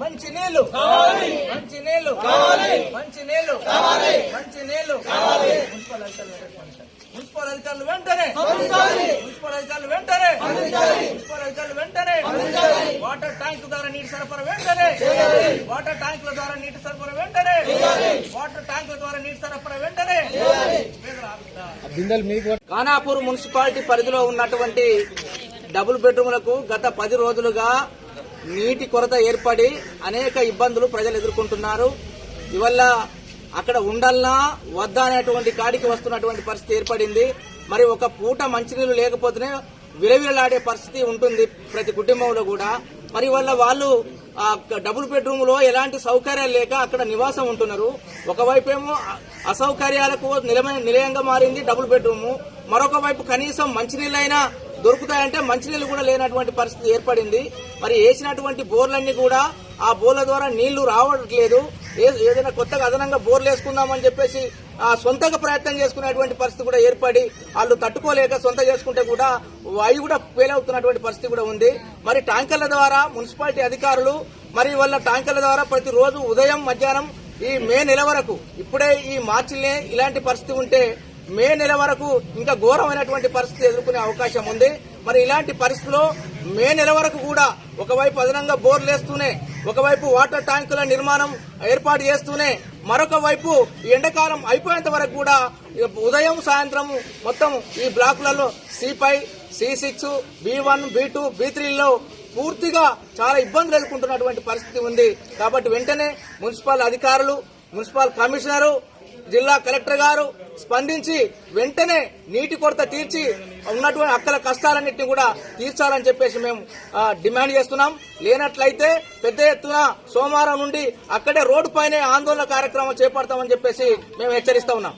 మంచి ఉదయం కావాలి. మంచి ద్వారా కావాలి. మంచి నీళ్ళు కావాలి. మంచి నీళ్ళు కావాలి. మున్సిపల్ అధికారులు మున్సిపల్ అధికారులు వెంటనే. మున్సిపల్ అధికారులు వెంటనే. మున్సిపల్ అధికారులు వెంటనే. వాటర్ ట్యాంక్ సరఫరా వెంటనే. వాటర్ ట్యాంకుల ద్వారా నీటి సరఫరా వెంటనే. వాటర్ ట్యాంకుల ద్వారా నీటి సరఫరా వెంటనే. ఖానాపూర్ మున్సిపాలిటీ పరిధిలో ఉన్నటువంటి డబుల్ బెడ్రూమ్లకు గత పది రోజులుగా నీటి కొరత ఏర్పడి అనేక ఇబ్బందులు ప్రజలు ఎదుర్కొంటున్నారు. ఇవల్ల అక్కడ ఉండాలనా వద్దా అనేటువంటి కాడికి వస్తున్నటువంటి పరిస్థితి ఏర్పడింది. మరి ఒక పూట మంచినీళ్ళు లేకపోతేనే విలవిలలాడే పరిస్థితి ఉంటుంది ప్రతి కుటుంబంలో కూడా. మరి వల్ల వాళ్ళు డబుల్ బెడ్రూమ్లో ఎలాంటి సౌకర్యాలు లేక అక్కడ నివాసం ఉంటున్నారు. ఒకవైపు ఏమో అసౌకర్యాలకు నిలమైన నిలయంగా మారింది డబుల్ బెడ్రూమ్. మరొక వైపు కనీసం మంచినీళ్ళైనా దొరుకుతాయంటే మంచినీళ్ళు కూడా లేనటువంటి పరిస్థితి ఏర్పడింది. మరి వేసినటువంటి బోర్లన్నీ కూడా ఆ బోర్ల ద్వారా నీళ్ళు రావట్లేదు. ఏదైనా కొత్తగా అదనంగా బోర్లు వేసుకుందామని చెప్పేసి ఆ సొంతగా ప్రయత్నం చేసుకునేటువంటి పరిస్థితి కూడా ఏర్పడి వాళ్ళు తట్టుకోలేక సొంత చేసుకుంటే కూడా అవి కూడా ఫెయిల్ అవుతున్నటువంటి పరిస్థితి కూడా ఉంది. మరి ట్యాంకర్ల ద్వారా మున్సిపాలిటీ అధికారులు మరి వాళ్ళ ట్యాంకర్ల ద్వారా ప్రతిరోజు ఉదయం మధ్యాహ్నం ఈ మే నెల వరకు ఇప్పుడే ఈ మార్చిలే ఇలాంటి పరిస్థితి ఉంటే మే నెల వరకు ఇంకా ఘోరమైనటువంటి పరిస్థితి ఎదుర్కొనే అవకాశం ఉంది. మరి ఇలాంటి పరిస్థితిలో మే నెల వరకు కూడా ఒకవైపు అదనంగా బోర్లు వేస్తూనే ఒకవైపు వాటర్ ట్యాంకుల నిర్మాణం ఏర్పాటు చేస్తూనే మరొక వైపు ఈ ఎండాకాలం అయిపోయేంత వరకు కూడా ఉదయం సాయంత్రం మొత్తం ఈ బ్లాకులలో C five C six B one B two B త్రీలో పూర్తిగా చాలా ఇబ్బందులు ఎదుర్కొంటున్నటువంటి పరిస్థితి ఉంది. కాబట్టి వెంటనే మున్సిపల్ అధికారులు మున్సిపల్ కమిషనరు జిల్లా కలెక్టర్ గారు స్పందించి వెంటనే నీటి కొరత తీర్చి ఉన్నటువంటి అక్కల కష్టాలన్నింటినీ కూడా తీర్చాలని చెప్పేసి మేము డిమాండ్ చేస్తున్నాం. లేనట్లయితే పెద్ద ఎత్తున సోమవారం నుండి అక్కడే రోడ్డు పైనే ఆందోళన కార్యక్రమం చేపడతామని చెప్పేసి మేము హెచ్చరిస్తా ఉన్నాం.